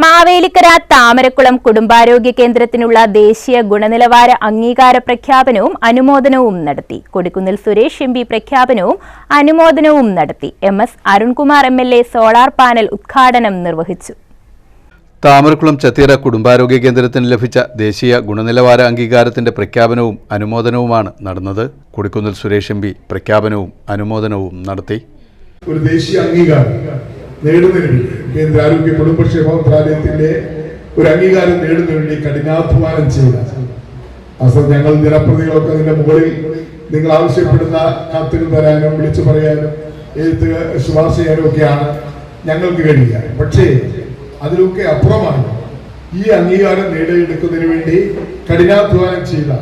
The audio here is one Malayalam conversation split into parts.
മാവേലിക്കര താമരക്കുളം കുടുംബാരോഗ്യ കേന്ദ്രത്തിനുള്ള ദേശീയ ഗുണനിലവാര അംഗീകാര പ്രഖ്യാപനവും അനുമോദനവും നടത്തി. കൊടിക്കുന്നിൽ സുരേഷ് എം പ്രഖ്യാപനവും അനുമോദനവും നടത്തി. M S Arunkumar M L A solar panel ഉദ്ഘാടനം നിർവഹിച്ചു. താമരക്കുളം ചത്തീര കുടുംബാരോഗ്യ കേന്ദ്രത്തിന് ലഭിച്ച ദേശീയ ഗുണനിലവാര അംഗീകാരത്തിന്റെ പ്രഖ്യാപനവും അനുമോദനവുമാണ് നടന്നത്. കൊടിക്കുന്നിൽ സുരേഷ് എം പ്രഖ്യാപനവും അനുമോദനവും നടത്തി. ഒരു ദേശീയ അംഗീകാരം നേടുന്നതിന് കേന്ദ്ര ആരോഗ്യ കുടുംബക്ഷേമ മന്ത്രാലയത്തിന്റെ ഒരു അംഗീകാരം നേടുന്നതിന് കഠിനാധ്വാനം ചെയ്യുക അസൽ ഞങ്ങൾ ജനപ്രതികളൊക്കെ അതിന്റെ മുകളിൽ നിങ്ങൾ ആവശ്യപ്പെടുന്ന കത്തുകൾ തരാനും വിളിച്ചു പറയാനും എഴുത്ത് ശുപാർശ ചെയ്യാനും ഒക്കെയാണ് ഞങ്ങൾക്ക് കഴിയുക പക്ഷേ അതിലൊക്കെ അപ്പുറമാണ് ഈ അംഗീകാരം നേടിയെടുക്കുന്നതിന് വേണ്ടി കഠിനാധ്വാനം ചെയ്ത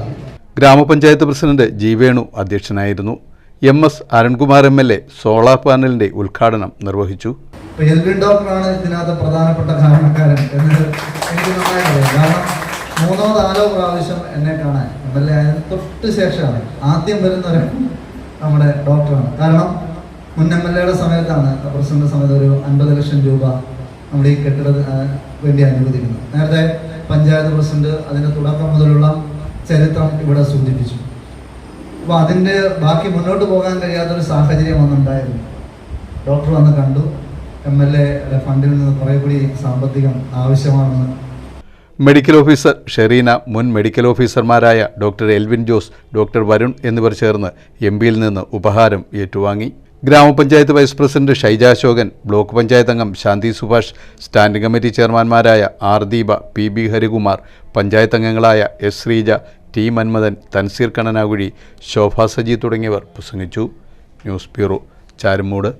ഗ്രാമപഞ്ചായത്ത് പ്രസിഡന്റ് ജീവേണു അധ്യക്ഷനായിരുന്നു. M S Arunkumar M L A solar പാനലിന്റെ ഉദ്ഘാടനം നിർവഹിച്ചു. ഇപ്പൊ എൽവിൻ ഡോക്ടറാണ് ഇതിനകത്ത് പ്രധാനപ്പെട്ട കാരണക്കാരൻ എന്ന് എനിക്ക് നന്നായി അറിയാം. കാരണം മൂന്നോ നാലോ പ്രാവശ്യം എന്നെ കാണാൻ എം എൽ എ ആയതിന് തൊട്ട് ശേഷമാണ് ആദ്യം വരുന്നവരെ നമ്മുടെ ഡോക്ടറാണ്. കാരണം മുൻ എം എൽ എയുടെ സമയത്താണ് പ്രസിഡന്റ് സമയത്ത് ഒരു അൻപത് ലക്ഷം രൂപ നമ്മുടെ ഈ കെട്ടിട വേണ്ടി അനുവദിക്കുന്നത്. നേരത്തെ പഞ്ചായത്ത് പ്രസിഡന്റ് അതിന്റെ തുടക്കം മുതലുള്ള ചരിത്രം ഇവിടെ സൂചിപ്പിച്ചു. അപ്പോൾ അതിന്റെ ബാക്കി മുന്നോട്ട് പോകാൻ കഴിയാത്തൊരു സാഹചര്യം അന്നുണ്ടായിരുന്നു ഡോക്ടർ വന്ന് കണ്ടു. എം എൽ എ ഫണ്ടിൽ നിന്ന് കുറേ കൂടി സാമ്പത്തികം ആവശ്യമാണെന്ന് മെഡിക്കൽ ഓഫീസർ ഷെറീന മുൻ മെഡിക്കൽ ഓഫീസർമാരായ ഡോക്ടർ എൽവിൻ ജോസ് ഡോക്ടർ വരുൺ എന്നിവർ ചേർന്ന് എം പിയിൽ നിന്ന് ഉപഹാരം ഏറ്റുവാങ്ങി. ഗ്രാമപഞ്ചായത്ത് vice president Shaija Ashokan block panchayat അംഗം ശാന്തി Subhash standing committee ചെയർമാൻമാരായ R Deepa P B Harikumar panchayat അംഗങ്ങളായ എസ് ശ്രീജ ടി മന്മഥൻ തൻസീർ കണ്ണനാകുഴി ശോഭാ സജി തുടങ്ങിയവർ പ്രസംഗിച്ചു. News bureau Charummood.